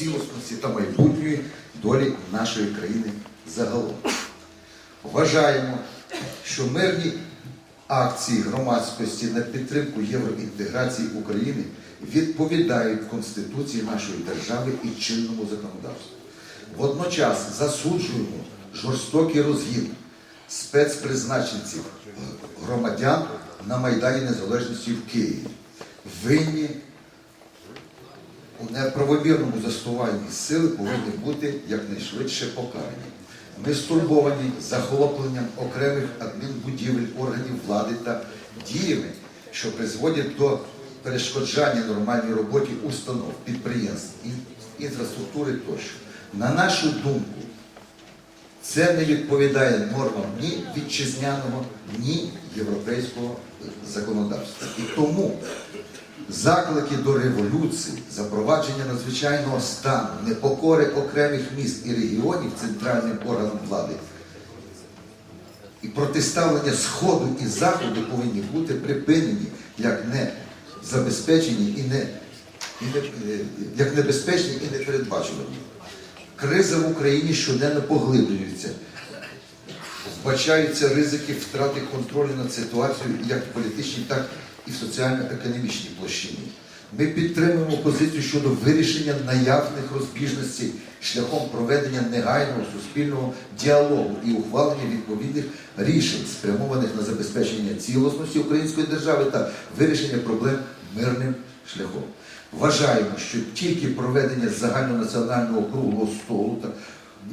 цілісності та майбутньої долі нашої країни загалом. Вважаємо, що мирні акції громадськості на підтримку євроінтеграції України відповідають Конституції нашої держави і чинному законодавству. Водночас засуджуємо жорстокий розгін спецпризначенців громадян на Майдані Незалежності в Києві. Винні неправомірному застуванні сили повинні бути якнайшвидше покарані. Ми стурбовані захопленням окремих адмінбудівель органів влади та діями, що призводять до перешкоджання нормальній роботі установ, підприємств, ін- інфраструктури тощо. На нашу думку, це не відповідає нормам ні вітчизняного, ні європейського законодавства. І тому заклики до революції, запровадження надзвичайного стану, непокори окремих міст і регіонів центральним органам влади і протиставлення Сходу і Заходу повинні бути припинені як не забезпечені і не, і не е, як небезпечні і непередбачувані. Криза в Україні щоденно поглиблюється. Вбачаються ризики втрати контролю над ситуацією як в політичній, так і в соціально-економічній площині. Ми підтримуємо позицію щодо вирішення наявних розбіжностей шляхом проведення негайного суспільного діалогу і ухвалення відповідних рішень, спрямованих на забезпечення цілісності української держави та вирішення проблем мирним шляхом. Вважаємо, що тільки проведення загальнонаціонального круглого столу та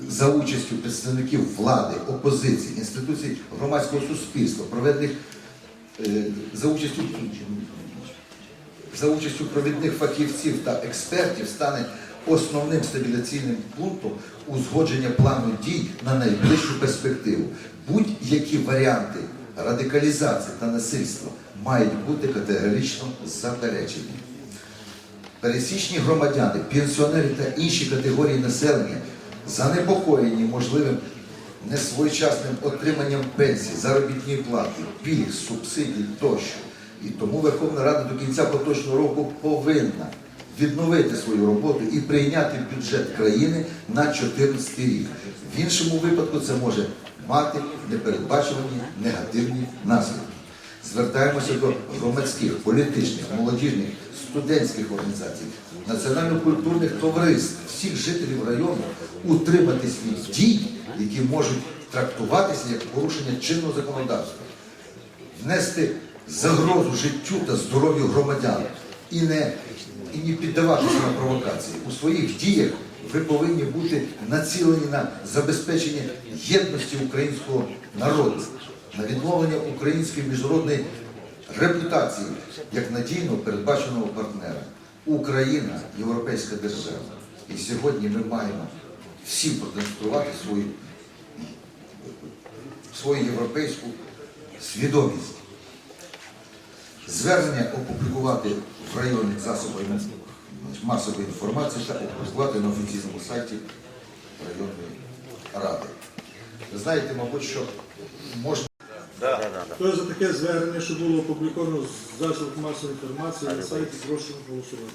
за участю представників влади, опозиції, інституцій громадського суспільства, проведених за участю за участю провідних фахівців та експертів стане основним стабіляційним пунктом узгодження плану дій на найближчу перспективу. Будь-які варіанти радикалізації та насильства мають бути категорично заперечені. Пересічні громадяни, пенсіонери та інші категорії населення занепокоєні можливим несвоєчасним отриманням пенсій, заробітної плати, пільг, субсидій тощо. І тому Верховна Рада до кінця поточного року повинна відновити свою роботу і прийняти бюджет країни на 2014 рік. В іншому випадку це може мати непередбачувані негативні наслідки. Звертаємося до громадських, політичних, молодіжних, студентських організацій, національно-культурних товариств, всіх жителів району утриматись від дій, які можуть трактуватися як порушення чинного законодавства, внести загрозу життю та здоров'ю громадян і не, і не піддаватися на провокації. У своїх діях ви повинні бути націлені на забезпечення єдності українського народу, на відновлення української міжнародної репутації як надійного передбаченого партнера. Україна європейська держава. І сьогодні ми маємо всім продемонструвати свою, свою європейську свідомість. Звернення опублікувати в районних засобах масової інформації та опублікувати на офіційному сайті районної ради. Ви знаєте, мабуть, що можна. Хто за таке звернення, що було опубліковано з засобів масової інформації на сайті, прошу голосувати.